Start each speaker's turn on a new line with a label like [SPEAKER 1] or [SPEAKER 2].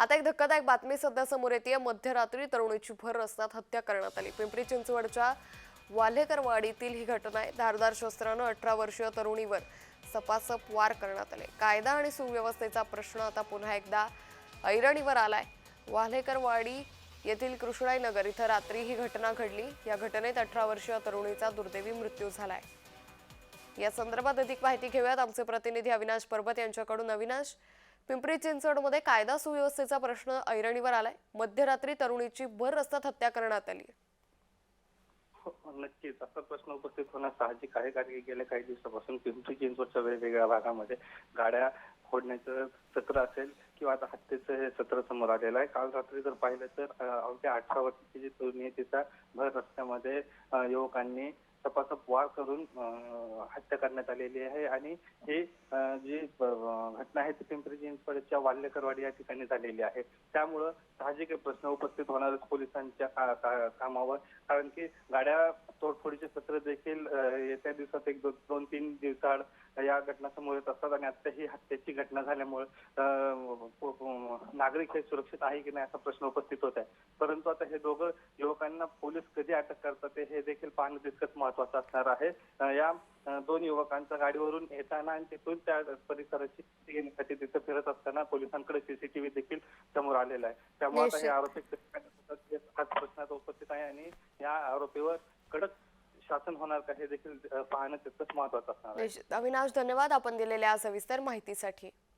[SPEAKER 1] आता एक धक्कादायक बातमी सध्या समोर येते. मध्यरात्री तरुणीची भर रस्त्यात हत्या करण्यात आली. पिंपरी चिंचवडच्या वाल्हेकरवाडीतील ही घटना आहे. धारदार शस्त्रानं अठरा वर्षीय तरुणीवर सपासप वार करण्यात आले. कायदा आणि सुव्यवस्थेचा प्रश्न आता पुन्हा एकदा ऐरणीवर आलाय. वाल्हेकरवाडी येथील कृष्णाई नगर इथं रात्री ही घटना घडली. या घटनेत अठरा वर्षीय तरुणीचा दुर्दैवी मृत्यू झालाय. या संदर्भात अधिक माहिती घेऊयात. आमचे प्रतिनिधी अविनाश परबत यांच्याकडून. अविनाश पिंपरी चिंचवडमध्ये कायदा सुव्यवस्थेचा प्रश्न ऐरणीवर आलाय. मध्यरात्री तरुणीची भर रस्त्यात हत्या करण्यात आली
[SPEAKER 2] हो, हो, नक्कीच. असा प्रश्न उपस्थित होणं साहजिक आहे कारण की गेल्या काही दिवसापासून पिंपरी चिंचवडच्या वेगवेगळ्या भागामध्ये गाड्या फोडण्याचं सत्र असेल किंवा आता हत्येचं हे सत्र समोर आलेलं आहे. काल रात्री जर पाहिलं तर अवघ्या अठरा वर्षाची जी तरुणी आहे तिचा भर रस्त्यामध्ये युवकांनी तपासप वार करून हत्या करण्यात आलेली आहे. आणि ही जी घटना आहे ती पिंपरी चिंचवडच्या वाल्यकरवाडी या ठिकाणी झालेली आहे. त्यामुळं साहजिक प्रश्न उपस्थित होणारच पोलिसांच्या का- कामावर. कारण की गाड्या तोडफोडीचे सत्र देखील येत्या दिवसात एक दोन दोन तीन दिवसाआड या घटना समोर येत असतात. आणि आता ही हत्येची घटना झाल्यामुळे नागरिक हे सुरक्षित आहे की नाही असा प्रश्न उपस्थित होत आहे परंतु आता हे दोघं युवकांना पोलीस कधी अटक करतात हे देखील पाहणं तितकंच महत्वाचं असणार आहे या दोन युवकांचा गाडीवरून येताना आणि तिथून त्या परिसराची घेण्यासाठी तिथे फिरत असताना पोलिसांकडे सीसीटीव्ही देखील समोर आलेला आहे त्यामुळे आता हे. आरोपी हे हाच प्रश्न आता उपस्थित आहे आणि या आरोपीवर कडक शासन होणार का हे देखील पाहणं तितकंच महत्वाचं असणार.
[SPEAKER 1] अविनाश धन्यवाद आपण दिलेल्या सविस्तर माहितीसाठी